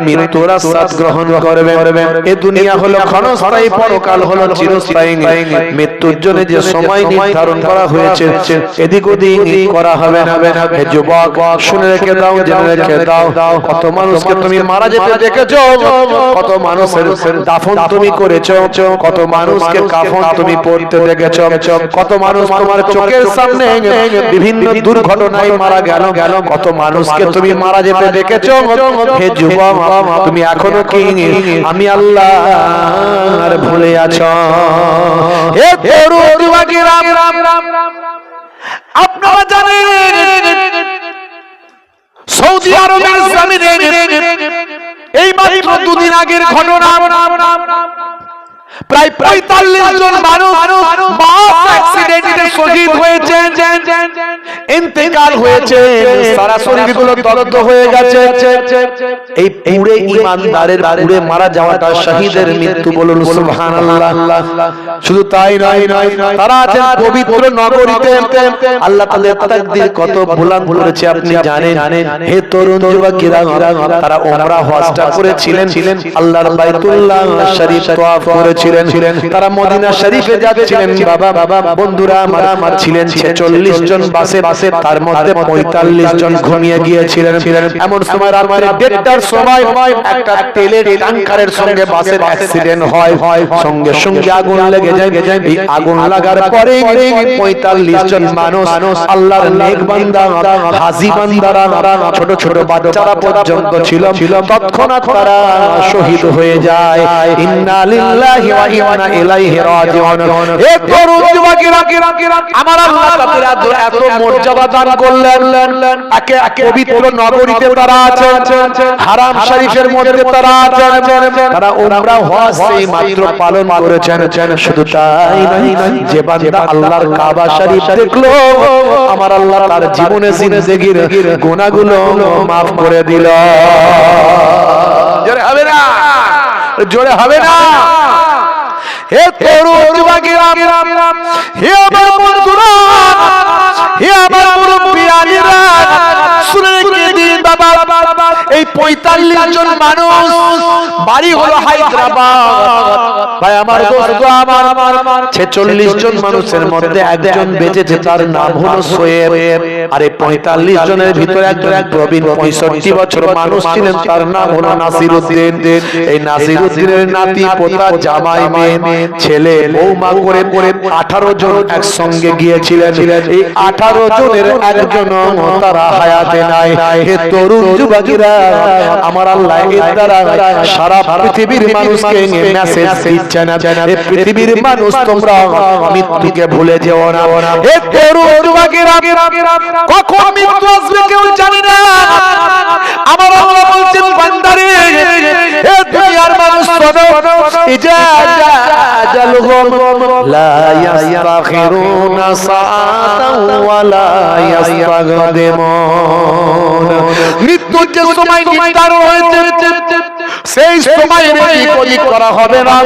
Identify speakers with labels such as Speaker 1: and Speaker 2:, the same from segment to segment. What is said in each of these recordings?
Speaker 1: মৃত্যুর আস্বাদ গ্রহণ করবে এ দুনিয়া হলো ক্ষণস্থায়ী পরকাল হলো চিরস্থায়ী। মৃত্যুর জন্য যে সময় নির্ধারণ করা হয়েছে এদিক ওদিক করা হবে হে যুবক শুনে রেখে দাও জেনে রেখে দাও। কত মানুষকে তুমি মারা যেতে দেখেছ কত মানুষের দাফন তুমি করেছ কত মানুষকে কাফন তুমি পড়তে দেখেছ কত মানুষ তোমার চোখের সামনে বিভিন্ন দুর্ঘটনায় মারা গেল গেল কত মানুষকে তুমি মারা যেতে দেখেছ হে যুবক তুমি এখনও কি আমি আল্লাহ আর ভুলে আছো। হে আপনারা জানেন সৌদি আরবের এই মাত্র দুদিন আগের ঘটনা। প্রায় পঁয়তাল্লিশ জন মানুষ বাস অ্যাক্সিডেন্টে শহীদ হয়েছে ইন্তেকাল হয়েছে। সারা শরীরগুলো দগ্ধ হয়ে গেছে। এই পুরে ইমানদারের পুরে মারা যাওয়াটা শহীদের মৃত্যু বলুন সুবহানাল্লাহ। শুধু তাই নয় নয় তারা আছেন পবিত্র নগরীতে। আল্লাহ তাআলা তাকদীর কত বুলন্দ করেছে আপনি জানেন। হে তরুণ যুবকেরা তারা ওমরা হজটা করেছিলেন। আল্লাহর বাইতুল্লাহ শরীফ তওয়াফ করেছিলেন তারা মদিনা শরীফে যাচ্ছিলেন। বাবা বাবা, বন্ধুরা আমার আমার ছিলেন 46 জন বাসে বাসে, তার মধ্যে 45 জন ঘুমিয়ে গিয়েছিলেন। এমন সময় রাতের দেড়টার সময় একটা তেলের ট্যাঙ্কারের সঙ্গে বাসের অ্যাক্সিডেন্ট হয়। সঙ্গে সঙ্গে আগুন লেগে যায়। এই আগুন লাগার পরে 45 জন মানুষ আল্লাহর নেক বান্দা, হাজী বান্দারা ছোট ছোট বাচ্চারা পর্যন্ত ছিল। তৎক্ষণাৎ তারা শহীদ হয়ে যায়। ইন্না লিল্লাহি ওয়া ইন্না ইলাইহি রাজিউন। এ তরুণ যুবকেরা আমার আল্লাহ এত মর্যাদা দান করলেন। একে একে পবিত্র নগরীতে তারা আছেন হারাম শরীফের মধ্যে তারা আছেন। তারা উমরা হজ সেই মাত্র পালন করেছেন। শুধু তাই নয় যে বান্দা আল্লাহর কাবা শরীফ দেখল আমার আল্লাহ তার জীবনে জিন্দেগির গুনাহগুলো maaf করে দিল। জোরে হবে না? জোরে হবে না? হে তরুণ হে আমার বন্ধুরা হে আমার মুরব্বিয়ানিরা শুনে পঁয়তাল্লিশ জন মানুষ। বাড়ি হলো হায়দ্রাবাদ। ভাই আমার দোস্ত আমার ছেচল্লিশ জন মানুষের মধ্যে একজন বেঁচেছে তার নাম হলো সোয়েব। আর এই পঁয়তাল্লিশ জনের ভিতরে একজন প্রবীণ পঁয়ষট্টি বছর মানুষ ছিলেন তার নাম হলো নাসির উদ্দিন এই নাসির উদ্দিনের নাতি পোতা জামাই মেয়ে ছেলে বৌমা করে করে আঠারো জন একসঙ্গে গিয়েছিলেন। এই আঠারো জনের একজন তারা হায়াতে নাই। হে তরুণ যুবকেরা। আমার আল্লাহ এর দ্বারা সারা পৃথিবীর মানুষকে মেসেজ দিচ্ছেন এই পৃথিবীর মানুষ তোমরা মৃত্যুকে ভুলে যেও না হে তরুণ যুবকেরা কখন মৃত্যু আসবে কেউ জানে না আমার আল্লাহ বলছেন বান্দারে হে দুনিয়ার মানুষ শোনো ইজা আজালুহুম লা ইস্তাখিরুনা সাআতাও ওয়া লা মৃত্যুর যে সময় নির্ধারণ হয়েছে সেই সময় এদিক করা হবে না।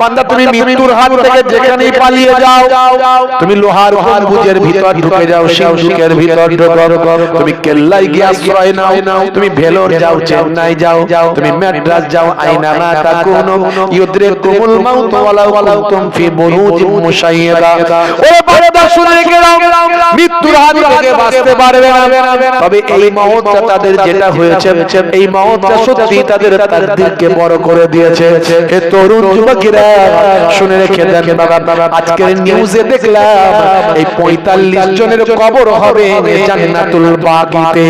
Speaker 1: বান্দা তুমি মৃত্যুর হাত থেকে যেখানেই পালিয়ে যাও তুমি লোহার গম্বুজের ভিতর ঢুকে যাও সিংহের ভিতর ঢুকো তুমি কেল্লাই গিয়ে আশ্রয় নাও তুমি ভেলোর যাও চেন্নাই যাও তুমি ম্যাড্রাস যাও আইনা না তাকুনু ইউদ্রিকুমুল মাউত ওয়ালাউ কুনতুম ফি বুরুজিন মুশাইয়াদা। ও বান্দা শুনে দাও মৃত্যুর হাত থেকে বাঁচতে পারবে না। তবে এই মওতটা তাদের যেটা হয়েছে এই মওতটা সত্যি তাদের তাকদীরকে বড় করে দিয়েছে। হে তরুণ যুবকেরা শুনে রেখে দেন বাবা আজকের নিউজে দেখলাম এই 45 জনের কবর হবে জান্নাতুল বাকিতে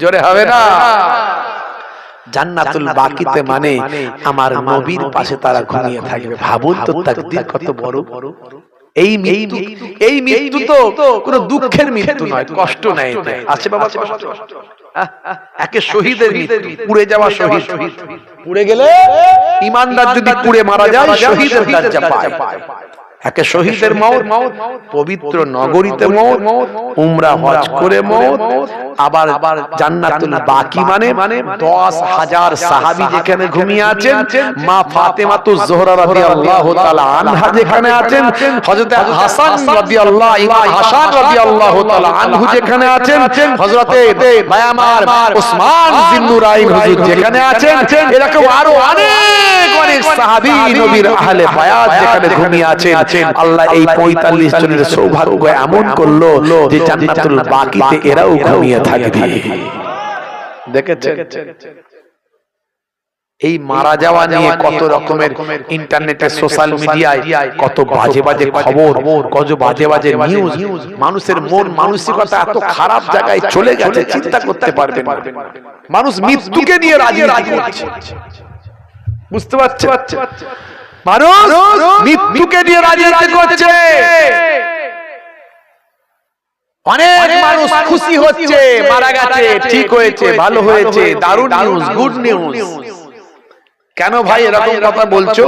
Speaker 1: জোরে হবে না? জান্নাতুল বাকিতে মানে আমার নবীর পাশে তারা ঘুমিয়ে থাকবে। ভাবুন তো তাকদীর কত বড়। এই মৃত্যু এই মৃত্যু তো কোনো দুঃখের মৃত্যু নয় কষ্ট নাই আছে বাবা কষ্ট আহ, একে শহীদের মৃত্যু পুড়ে যাওয়া শহীদ। পুড়ে গেলে ইমানদার যদি পুড়ে মারা যায় শহীদের দরজা পায়। একে শহীদের মৌত পবিত্র নগরীতে মৌত উমরা হজ করে মৌত আবার আবার জান্নাতুল বাকি মানে মানে দশ হাজার সাহাবি যেখানে ঘুমিয়ে আছেন মা ফাতেমা তো জোহরা রাদিয়াল্লাহু তাআলা আনহা যেখানে আছেন হযরত হাসান রাদিয়াল্লাহু ইমাম হাসান রাদিয়াল্লাহু তাআলা আনহু যেখানে আছেন হযরতে ভাই আমার ওসমান জিন্নুরাইন হুজুর যেখানে আছেন এরকম আরও অনেক অনেক সাহাবী নবীর আহলে বায়াত যেখানে ঘুমিয়ে আছেন। আল্লাহ এই 45 জনের সৌভাগ্য এমন করল যে জান্নাতুল বাকিতে এরাও ঘুমিয়ে থাকবে। দেখেছেন? এই মারা যাওয়া নিয়ে কত রকমের ইন্টারনেটে সোশ্যাল মিডিয়ায় কত বাজে বাজে খবর কত বাজে বাজে নিউজ মানুষের মন মানসিকতা এত খারাপ জায়গায় চলে গেছে চিন্তা করতে পারবে না। মানুষ মৃত্যুকে নিয়ে রাজি রাজি হচ্ছে বুঝতে পারছে মানুষ মৃত্যুকে নিয়ে রাজনীতি করছে। অনেক মানুষ খুশি হচ্ছে মারা গেছে ঠিক হয়েছে ভালো হয়েছে দারুণ নিউজ গুড নিউজ কেন ভাই এরকম কথা বলছো?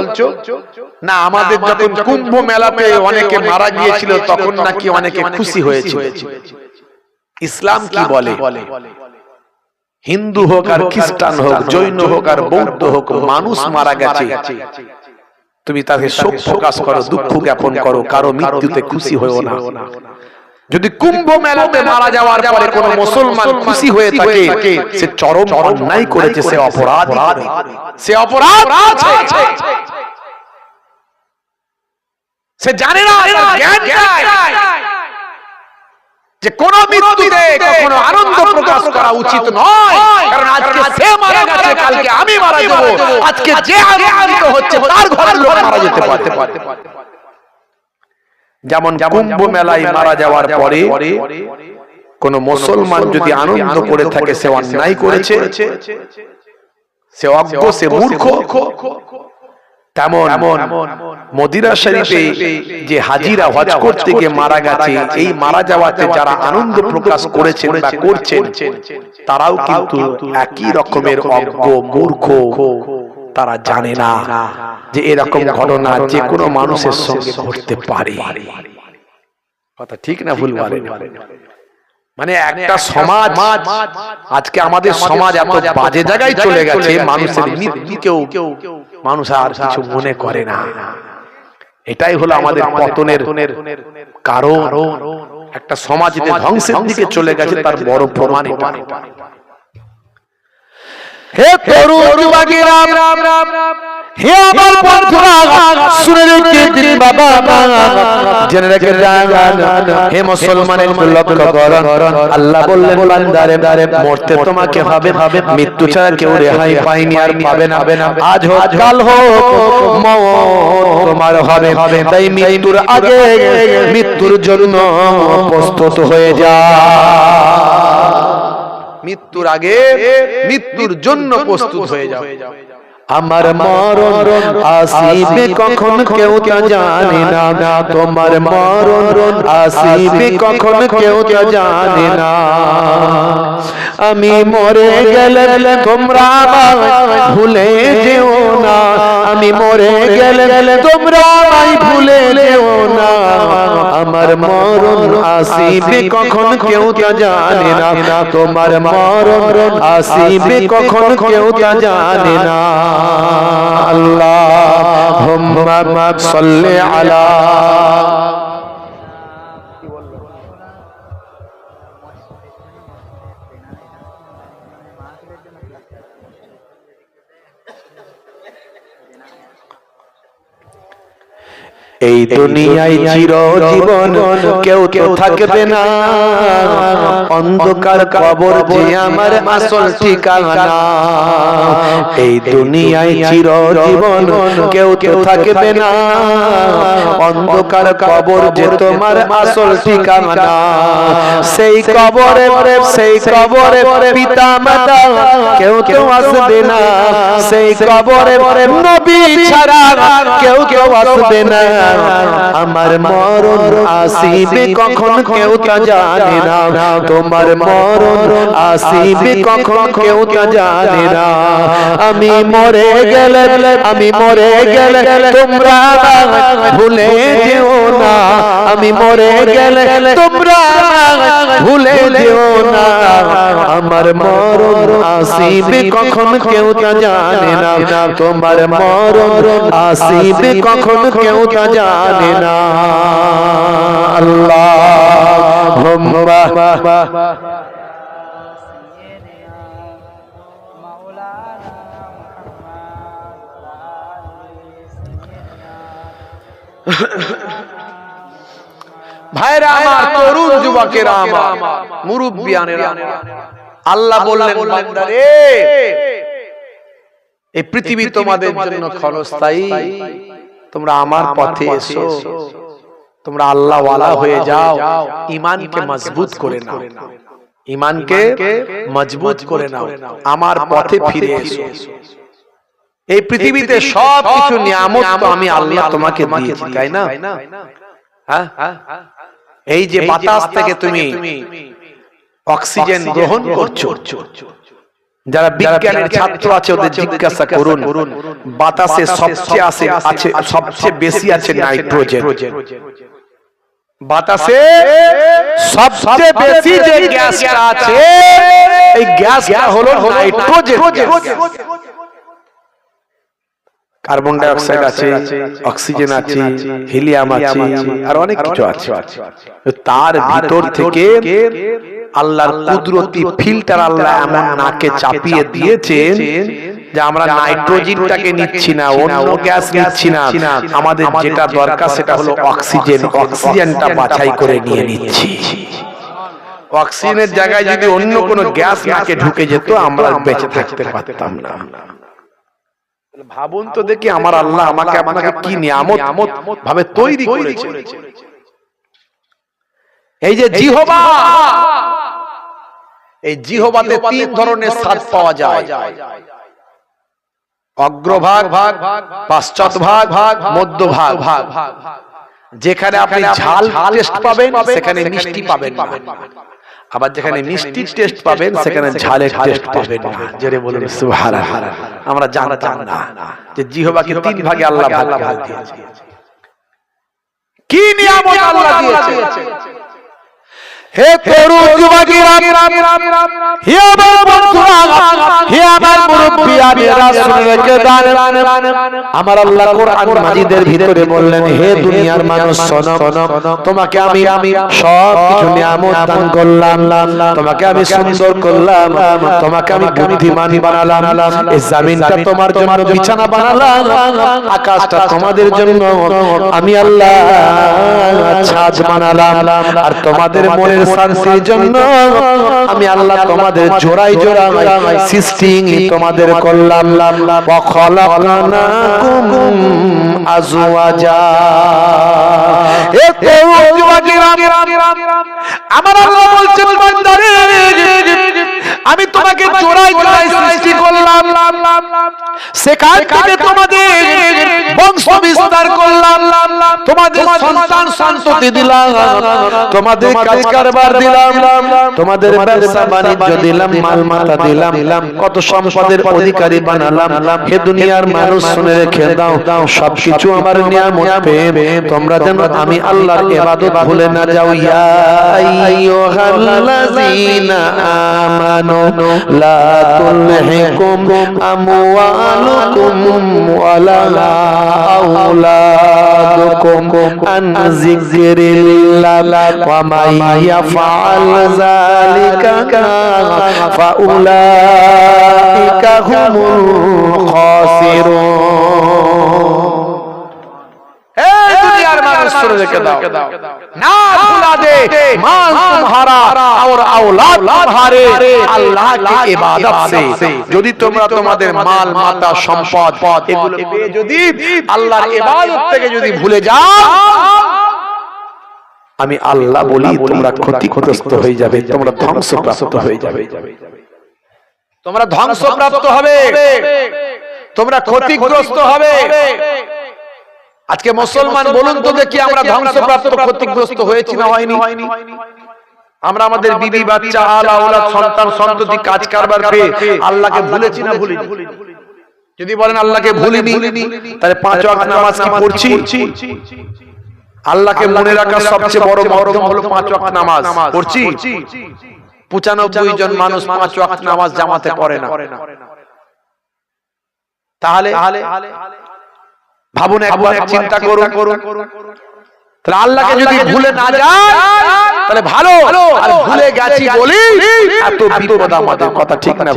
Speaker 1: না আমাদের যখন কুম্ভ মেলাতে অনেকে মারা গিয়েছিল তখন নাকি অনেকে খুশি হয়েছিল। ইসলাম কি বলে? হিন্দু হোক আর খ্রিস্টান হোক জৈন হোক আর বৌদ্ধ হোক মানুষ মারা গেছে। তুমি তাকে শোক প্রকাশ করো দুঃখ জ্ঞাপন করো কারও মৃত্যুতে খুশি হয়েও না। যদি কুম্ভ মেলাতে মারা যাওয়ার পরে কোন মুসলমান খুশি হয়ে থাকে সে চরম অন্যায় করেছে সে অপরাধ সে অপরাধ। আছে। সে জানে না তার জ্ঞান নাই। যে কোন মৃত্যুতে কখনো আনন্দ প্রকাশ করা উচিত নয় কারণ আজকে সে মারা গেছে কালকে আমি মারা যাব আজকে যে আনন্দ হচ্ছে তার ঘরের লোক মারা যেতে পারে যেমন কুম্ভ মেলায় মারা যাওয়ার পরে কোন মুসলমান যদি আনন্দ করে থাকে সে অন্যায় করেছে সে অজ্ঞ সে মূর্খ তেমন মদিরা শরীফে যে হাজিরা হজ করতে গিয়ে মারা গেছে এই মারা যাওয়াতে যারা আনন্দ প্রকাশ করেছেন বা করছেন তারাও কিন্তু একই রকমের অজ্ঞ মূর্খ তারা জানে না যে এরকম ঘটনা যে কোনো মানুষের সঙ্গে ঘটতে পারে। কথা ঠিক না ভুল বলে? মানে একটা সমাজ আজকে আমাদের সমাজ এত বাজে জায়গায় চলে গেছে মানুষের মৃত্যুকেও মানুষ আর কিছু মনে করে না এটাই হলো আমাদের পতনের কারণ একটা সমাজ যে ধ্বংসের দিকে চলে গেছে তার বড় প্রমাণ এটা হে তরুণ যুবকেরা হে আমার বন্ধুরা শুনে রেখে দিন বাবা জেনে রেখে হে মুসলমানের লক্ষ্য করুন। আল্লাহ বললেন বান্দারে মরতে তোমাকে হবে হবে মৃত্যু ছাড়া কেউ রেহাই পায়নি আর পাবে না। আজ হোক কাল হোক তোমার হবে হবে। তাই মৃত্যুর আগে মৃত্যুর জন্য প্রস্তুত হয়ে যা। মৃত্যুর আগে মৃত্যুর জন্য প্রস্তুত হয়ে যাও আমার মরণ আসিবে কখন কেউ তা জানে না। তোমার মরণ আসিবে কখন কেউ তা জানে না। আমি মরে গেলে তোমরা ভুলে যেও না। আমি মরে গেলে তোমরা ভুলে যেও না। আমার মরণ আসিবে কখন কেউ তা জানে না। তোমার মরণ আসিবে কখন কেউ তা জানে না। আল্লাহ সাল্লি আলা এই দুনিয়ায় চির জীবন কেউ কেউ থাকবে না। অন্ধকার কবর যে আমার আসল ঠিকানা। এই দুনিয়ায় চির জীবন কেউ কেউ থাকবে না। অন্ধকার কবর যে তোমার আসল ঠিকানা। সেই কবরে সেই কবরে পিতা মাতা কেউ কেউ আসবে না। সেই কবরে নবী ছাড়া কেউ কেউ আসবে না। আমার মরণ আসিবে কখন কেউ তা জানে না। তোমার মরণ আসিবে কখন কেউ তা জানে না। আমি মরে গেলে, আমি মরে গেলে তোমরা ভুলে যেও না। আমি মরে গেলে তোমরা ভুলে যেও না। আমার মরণ আসিবে কখন কেউ তা জানে না। তোমার মরণ আসিবে কখন কেউ তা জানে জানে না আল্লাহ ভাইরা আমার তরুণ যুবকেরা আমার মুরুব্বিয়ানেরা আল্লাহ বললেন এই পৃথিবী তোমাদের জন্য ক্ষণস্থায়ী। তোমরা আমার পথে এসো। তোমরা আল্লাহ ওয়ালা হয়ে যাও। ইমানকে মজবুত করে নাও। ইমানকে মজবুত করে নাও। আমার পথে ফিরে এসো। এই পৃথিবীতে সব কিছু নিয়ামত তো আমি আল্লাহ তোমাকে দিয়েছি তাই না? হ্যাঁ? এই যে বাতাস থেকে তুমি অক্সিজেন গ্রহণ করছ। যারা বিজ্ঞানের ছাত্র আছে ওদের জিজ্ঞাসা করুন। বাতাসে সবচেয়ে আছে আছে সবচেয়ে বেশি আছে নাইট্রোজেন। বাতাসে সবচেয়ে বেশি যে গ্যাসটা আছে এই গ্যাসটা হলো নাইট্রোজেন কার্বন ডাই অক্সাইড আছে অক্সিজেন আছে হিলিয়াম আছে আর অনেক কিছু আছে। তার ভিতর থেকে আল্লাহর কুদরতি ফিল্টার আল্লাহ এমন নাকে চাপিয়ে দিয়েছেন যে আমরা নাইট্রোজেনটাকে নিচ্ছি না অন্য গ্যাস নিচ্ছি না। আমাদের যেটা দরকার সেটা হলো অক্সিজেন অক্সিজেনটা বাছাই করে নিয়ে নিচ্ছি। অক্সিজেনের জায়গায় যদি অন্য কোনো গ্যাস নাকে ঢুকে যেত আমরা বেঁচে থাকতে পারতাম না। ভাবুন তো দেখি আমার আল্লাহ আমাকে আপনাকে কি নিয়ামত ভাবে তৈরি করেছে। এই যে জিহবা! এই জিহবাতে তিন ধরনের স্বাদ পাওয়া যায়। অগ্রভাগ ভাগ পাশ্চাৎ ভাগ ভাগ মধ্য ভাগ ভাগ যেখানে আপনি ঝাল টেস্ট পাবেন সেখানে মিষ্টি পাবেন না। আবার যেখানে মিষ্টির টেস্ট পাবেন সেখানে ঝালের টেস্ট পাবেন না। জোরে বলুন সুবহানাল্লাহ। আমরা জানতাম না যে জিহবাকে তিন ভাগে আল্লাহ ভাগ দিয়েছে কি নিয়ামত আল্লাহ দিয়েছে? হে তরুণ যুবকেরা হে আমার বন্ধুরা হে আমার মুরব্বিয়ানেরা শুনে রেখে দেন আমার আল্লাহ কোরআন মাজিদের ভিতরে বললেন, হে দুনিয়ার মানুষ, শোনো, তোমাকে আমি আমি সব কিছু নিয়ামত দান করলাম, তোমাকে আমি সুন্দর করলাম, তোমাকে আমি বুদ্ধিমান বানালাম, এই জমিনটা তোমার জন্য বিছানা বানালাম, আকাশটা তোমাদের জন্য আমি আল্লাহ ছাদ বানালাম, আর তোমাদের মনের শান্তির জন্য আমি আল্লাহ তোমাদের জোড়াই জোড়াই সৃষ্টিং তোমাদের করলাম অখলাকুম আজওয়াজা। এ আমার আল্লাহ বলছেন, বান্দারে, আমি তোমাকে জোড়াই জোড়াই সৃষ্টি করলাম। সেখান থেকে তোমাদের বংশ বিস্তার করলাম। তোমাদের সন্তান সন্ততি দিলাম। তোমাদের কাজ কারবার দিলাম। তোমাদের ব্যবসা বাণিজ্য দিলাম। মাল মাতা দিলাম। কত সম্পদের অধিকারী বানালাম। হে দুনিয়ার মানুষ শুনে রেখে দাও। সবকিছু আমার নিয়ামত পেয়ে। তোমরা যেন আমি আল্লাহর ইবাদত ভুলে না যাও। ইয়া আইয়ুহাল্লাযীনা আমানু লা তুলহিকুম আমওয়ালুকুম ولا أولادكم عن ذكر الله ومن يفعل ذلك فأولئك هم الخاسرون যদি তোমরা তোমাদের মাল মাতা সম্পদ এগুলো যদি আল্লাহ ইবাদত থেকে যদি ভুলে যাও আমি আল্লাহ বলি তোমরা ক্ষতিগ্রস্ত হয়ে যাবে তোমরা ধ্বংসপ্রাপ্ত হয়ে যাবে। তোমরা ধ্বংসপ্রাপ্ত হবে। তোমরা ক্ষতিগ্রস্ত হবে। আজকে মুসলমান বলুন তো দেখি আমরা ধ্বংসপ্রাপ্ত ক্ষতিগ্রস্ত হয়েছি না হয়নি? আমরা আমাদের বিবি বাচ্চা আলা ওলাদ সন্তান সন্ততি কাজ কারবার পেয়ে আল্লাহকে ভুলেছি না ভুলিনি। যদি বলেন আল্লাহকে ভুলিনি তাহলে পাঁচ ওয়াক্ত নামাজ কি পড়ছি। আল্লাহকে মনে রাখার সবচেয়ে বড় মাধ্যম হলো পাঁচ ওয়াক্ত নামাজ। পড়ছি? পঁচানব্বই জন মানুষ পাঁচ ওয়াক্ত নামাজ জামাতে পড়ে না। তাহলে ভাবুন একবার চিন্তা করুন। তাহলে আল্লাহকে যদি ভুলে না যায় তাহলে ভালো। আর ভুলে। গেছি বলি এত বিপদ আমাদের কথা ঠিক না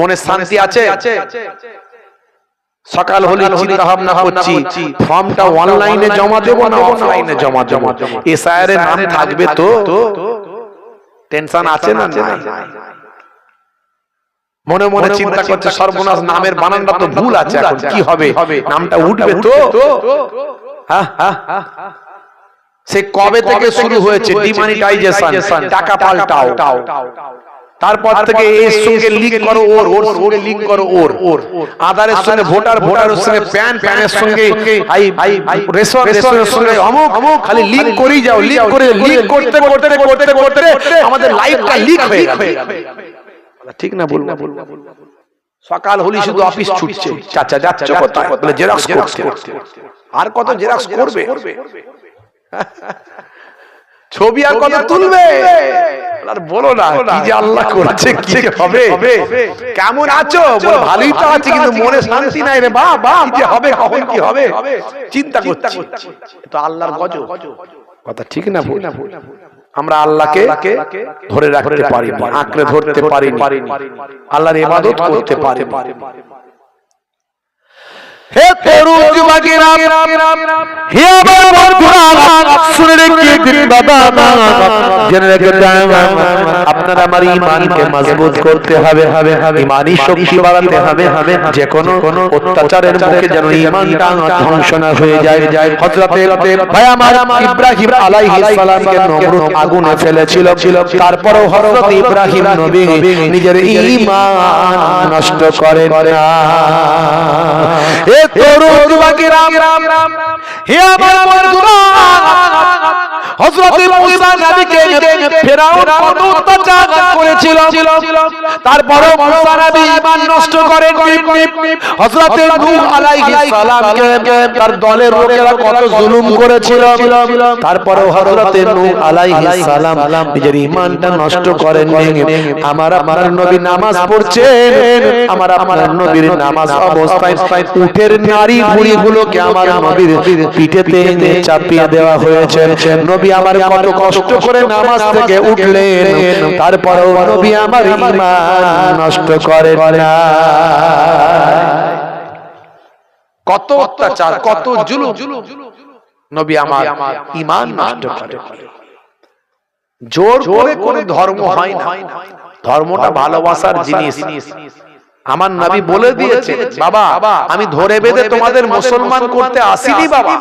Speaker 1: মনে শান্তি আছে? সকাল হলে চিন্তা ভাবনা করছি। ফর্মটা অনলাইনে জমা দেবো না অফলাইনে জমা জমা এসআইআর এর নাম থাকবে তো? টেনশন আছে না নাই। মনে মনে চিন্তা করছে সর্বনাশ নামের বানানটা তো ভুল আছে এখন কি হবে? নামটা উঠবে তো? হ্যাঁ হ্যাঁ সে কবে থেকে শুরু হয়েছে? ডিমানিটাইজেশন টাকা পাল্টাও। তারপর থেকে এর সঙ্গে লিঙ্ক করো ওর ওর সঙ্গে লিঙ্ক করো ওর। ওর আধারের সঙ্গে ভোটার ভোটারের সঙ্গে প্যান প্যানের সঙ্গে আই আই রেশন রেশনের সঙ্গে অমুক অমুক খালি লিঙ্ক করেই যাও লিঙ্ক করে লিঙ্ক করতে করতে করতে করতে আমাদের লাইফটা লিক হয়ে গেল। ঠিক না বলব সকাল হলি শুধু অফিস ছুটছে। চাচা যাচ্ছে কোথায় জেরক্স করতে আর কত জেরক্স করবে? ছবি আর কত তুলবে? আর বলো না কি যে আল্লাহ করেছে কি যে হবে? কেমন আছো? বলে ভালোই তো আছে কিন্তু মনে শান্তি নাই রে বা বা কি হবে কখন কি হবে? চিন্তা করছি। তো আল্লাহর গজব। কথা ঠিক না ভুল। আমরা আল্লাহকে ধরে রাখতে পারি আঁকড়ে ধরতে পারি আল্লাহর ইবাদত করতে পারি হে তরুণ যুবকেরা হে আমার বন্ধুরা শুনে রেখে দিন বাবা জেনে রেখে দেন আপনার আমার ঈমানকে মজবুত করতে হবে হবে হবে। ঈমানি শক্তি বাড়াতে হবে হবে যে কোনো অত্যাচারের মুখে যেন ঈমানটা ধ্বংস না হয়ে যায়। যায়। হযরতে ভাই আমার ইব্রাহিম আলাইহিস সালামকে নমরুদ আগুনে ফেলেছিল। তারপরেও হযরত ইব্রাহিম নবী নিজের ঈমান নষ্ট করেন না। হে তরুণ যুবকেরা হে আমার বন্ধুরা হযরত মুসা নবীকে ফেরাউন কত অত্যাচার নিজের নষ্ট করেন আমার আমার নবী নামাজ পড়ছেন। আমার আমার নবীর নামাজ অবস্থায় নারী আমার নবীর চাপিয়ে দেওয়া হয়েছে। নবী আমার কষ্ট করে নামাজ থেকে উঠলেন। তারপরেও নবী আমার ঈমান নষ্ট করে না কত অত্যাচার কত জুলুম নবী আমার ঈমান নষ্ট করে জোর করে কোন ধর্ম হয় না। ধর্মটা ভালোবাসার জিনিস। আমার নবী বলে দিয়েছে বাবা আমি ধরে বেঁধে তোমাদের মুসলমান করতে আসিনি বাবা।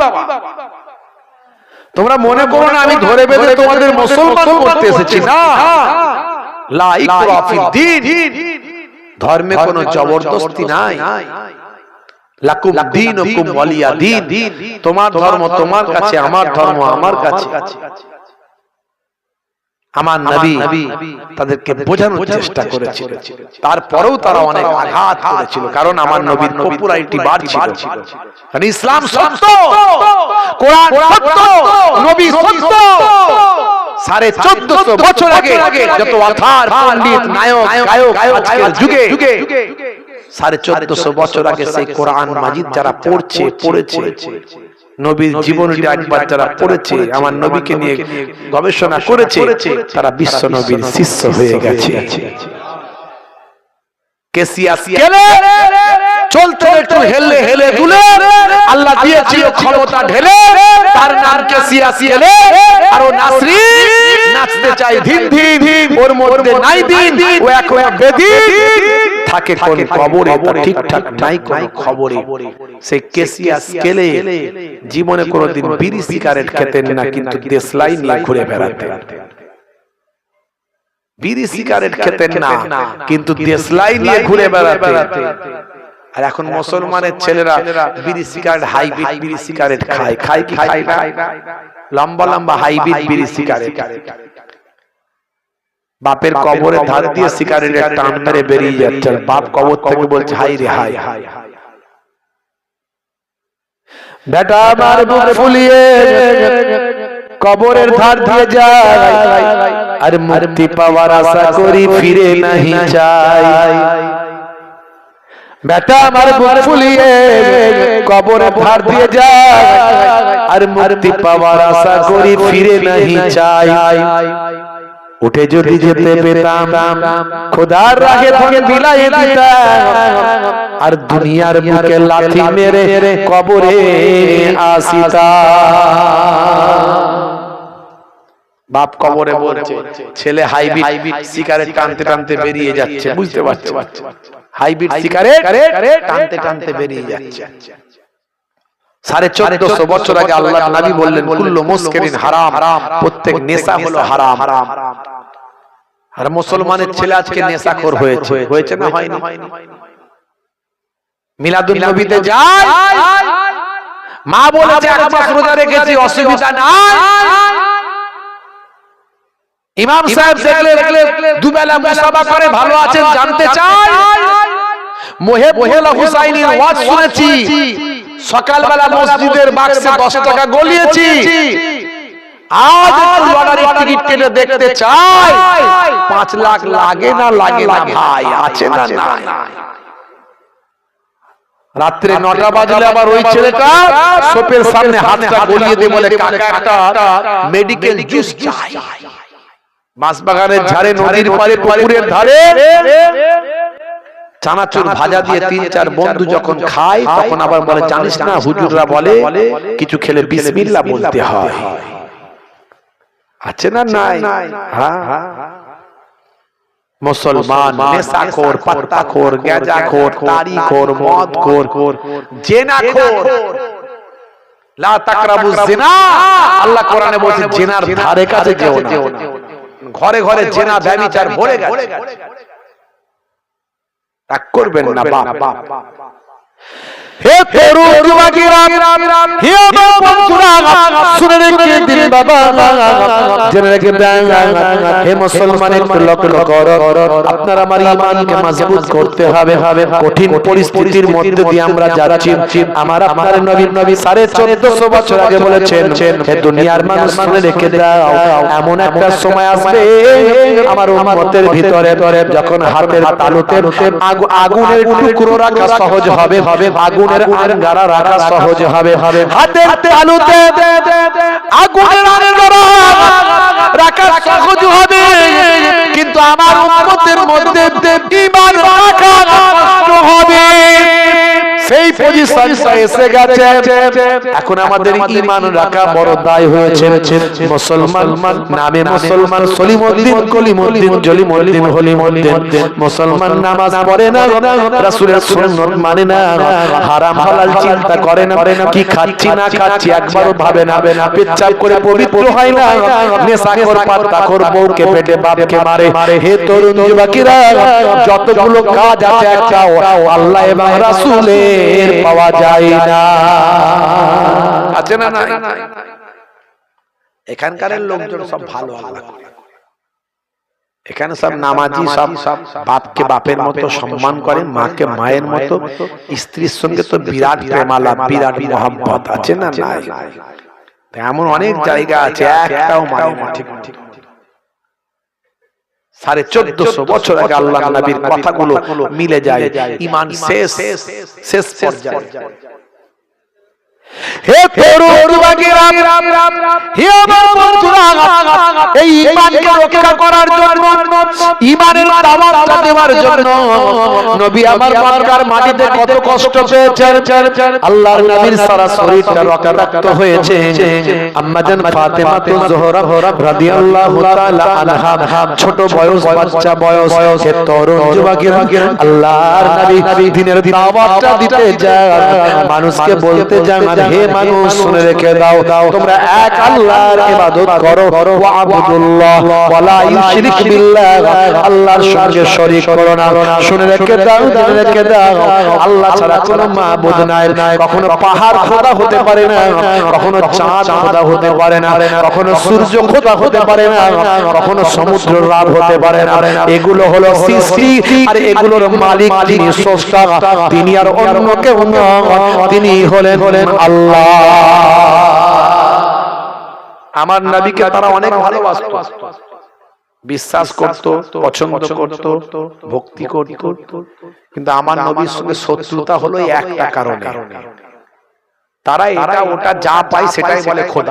Speaker 1: তোমরা মনে করো না আমি ধরে বেঁধে তোমাদের মুসলমান করতে এসেছি। না। ধর্মে কোনো জবরদস্তি নাই। তোমার ধর্ম তোমার কাছে আমার ধর্ম আমার কাছে। আমার নবী তাদেরকে বোঝানোর চেষ্টা করেছিল। তারপরেও তারা অনেক আঘাত করেছিল কারণ আমার নবীর পপুলারিটি বাড়ছিল। কারণ ইসলাম সত্য। কোরআন সত্য। নবী সত্য। সাড়ে চোদ্দশো বছর আগে যত আধার পণ্ডিত নায়ক গায়ক আজকের যুগে। সাড়ে চোদ্দশো বছর আগে সেই কোরআন মাজিদ যারা পড়ছে। পড়েছে। নবীর জীবনটা একবার যারা পড়েছে আমার নবীকে নিয়ে গবেষণা করেছে তারা বিশ্ব নবীর শিষ্য হয়ে গেছে। চলতে একটু হেলে হেলে দুলে। আল্লাহ দিয়েছিল ক্ষমতা ঢেলে। তার নাম কেসিয়াস আর ও নাসরি নাচতে চাই ধিন ধিন। ওর মধ্যে নাই দিন। ও এখন বেদি থাকে কোন খবরে ঠিকঠাক নাই কোন খবরে সে কেসিয়াস কেলে জীবনে কোনোদিন বিড়ি সিগারেট খেতেন না কিন্তু দেশলাই নিয়ে ঘুরে বেড়াতেন। বিড়ি সিগারেট খেতেন না কিন্তু দেশলাই নিয়ে ঘুরে বেড়াতেন। আর এখন মুসলমানের ছেলেরা বিড়ি সিগারেট হাইব্রিড বিড়ি সিগারেট খায়। খায় কি খায়? না লম্বা লম্বা হাইব্রিড বিড়ি সিগারেট। বাপের কবরের ধার দিয়ে সিগারেটের টান মেরে বেরিয়ে যাচ্ছে আর বাপ কবর থেকে বলছে হাই রে হাই হাই বেটা আমার বুক ফুলিয়ে কবরের ধার দিয়ে যায় আর মুক্তি পাওয়ার আশা করি ফিরে নাহি চাই বেটা আমার বুক ফুলিয়ে কবরের ধার দিয়ে যায় আর মুক্তি পাওয়ার আশা করি ফিরে নাহি চাই উঠে যদি যেতে পেতাম খোদার রাগে ধরে বিলাই দিতাম। আর দুনিয়ার বুকে লাথি মেরে কবরে আসিতা বাপ কবরে বলছে ছেলে হাইব্রিড সিগারেট টানতে টানতে বেরিয়ে যাচ্ছে বুঝতে পারছ হাইব্রিড সিগারেট টানতে টানতে বেরিয়ে যাচ্ছে। সাড়ে চোদ্দশো বছর আগে আল্লাহ নবী বললেন কুল্লু মুস্কিরিন হারাম প্রত্যেক নেশা হলো হারাম। আর মুসলমানের ছেলে আজকে নেশাখোর হয়েছে। হয়েছে না হয়নি? মিলাদুল নবীতে যায় মা বলেছে এক মাস রোজা রেখেছি অসুবিধা নাই। ইমাম সাহেব দেখলে দুবেলা মুসাফা করে ভালো আছেন জানতে চাই। মোহে মোহেলা হুসাইনের ওয়াজ শুনেছি। সকালবেলা মসজিদের বাক্সে দশ টাকা গলিয়েছি। আজ লটারির টিকিট কেটে দেখতে চাই। পাঁচ লাখ লাগে না লাগে না ভাই আছে না নাই। রাত্রে নটা বাজলে আবার ওই ছেলেটা সোপের সামনে হাতটা গলিয়ে দিয়ে বলে কাকা মেডিকেল জুস চাই। বাঁশবাগানের ঝাড়ে নদীর পারে পুকুরের ধারে চানাচুর ভাজা দিয়ে তিন চার বন্ধু যখন খায় তখন আবার বলে জানিস না হুজুররা বলে কিছু খেলে বিসমিল্লাহ বলতে হয়। আছে না নাই? হ্যাঁ মুসলমান নেশাখোর পাত্তাখোর গাঁজাখোর তারিখোর মদখোর জেনাখোর। লা তাকরাবু জিনা আল্লাহ কোরআনে বলছে জেনার ধারে কাছে যেও না। ঘরে ঘরে জেনা ব্যভিচার ভরে গেছে। করবেন না বাপ। দুনিয়ার মানুষ, শুনে রেখে দাও, এমন একটা সময় আসবে আমার ভিতরে, যখন হাতের আগুনের সহজ হবে হবে আগুনের আঙ্গারা রাখা সহজ হবে। হবে। হাতের তালুতে আগুনের আঙ্গারা রাখা সহজ হবে। কিন্তু আমার উম্মতের মধ্যে ঈমান সেই এসে গেছে এখন আমাদের ঈমান রাখা বড় দায় হয়েছে। মুসলমান নামে মুসলমান সলিমউদ্দিন কলিমউদ্দিন জলিমউদ্দিন হলিমউদ্দিন মুসলমান নামাজ পড়ে না রাসূলের সুন্নাত মানে না। হারাম হালাল চিন্তা করে না। কি খাচ্ছি না খাচ্ছি একবারও ভাবে না। পেচ্ছাপ করে পবিত্র হয় না। নেশাখোর পাত্তাখোর বউকে পেটে বাপকে মারে। হে তরুণ যুবকেরা যতগুলো কাজ আছে আল্লাহ এবং রাসূলের পাওয়া যায় না। আছে না না এখানকার লোকজন সব ভালো আল্লাহ করে। এখানে সব নামাজি সব বাপকে বাপের মতো সম্মান করে মাকে মায়ের মতো স্ত্রীর সঙ্গে তো বিরাট প্রেমালা বিরাট মোহাম্মত আছে না নাই? এমন অনেক জায়গা আছে একটাও মানে ঠিক ঠিক সাড়ে চোদ্দশো বছর আগে আল্লাহ নবীর কথাগুলো মিলে যায় ইমান শেষ শেষ পর্যায়ে। হে হে আমার বন্ধুরা এই ঈমানকে রক্ষা করার জন্য ঈমানের দাওয়াতটা দেওয়ার জন্য নবী আমার মক্কার মাটিতে কত কষ্ট পেয়েছেন আল্লাহর নবীর সারা শরীরটা রক্তাক্ত হয়েছে। আম্মাজান ফাতেমা তো জোহরা রাদিয়াল্লাহু তাআলা আনহা। ছোট বয়স বাচ্চা বয়স। হে তরুণ যুবকেরা আল্লাহর নবী দিনের দাওয়াতটা দিতে যায় মানুষকে বলতে যান হে মানুষ শুনে রেখে দাও তোমরা এক আল্লাহর ইবাদত করো। ওয়া আবুদুল্লাহ ওয়ালা ইউশরিক বিল্লাহ আল্লাহর সঙ্গে শরীক করো না। শুনে রেখে দাও শুনে রেখে দাও। আল্লাহ ছাড়া কোনো মাবুদ নাই। কখনো পাহাড় খোদা হতে পারে না। কখনো চাঁদ খোদা হতে পারে না। কখনো সূর্য খোদা হতে পারে না। কখনো সমুদ্র রাত হতে পারে না। এগুলো হলো সৃষ্টি। আর এগুলোর মালিক যিনি স্রষ্টা। তিনি আর অন্য কেউ তিনি হলেন হলেন আল্লাহ আমার নবীকে তারা অনেক ভালোবাসত। বিশ্বাস করত পছন্দ করত ভক্তি করত। কিন্তু আমার নবীর সঙ্গে শত্রুতা হলো একটা কারণে। তারা এটা ওটা যা পায় সেটাই বলে খোদা।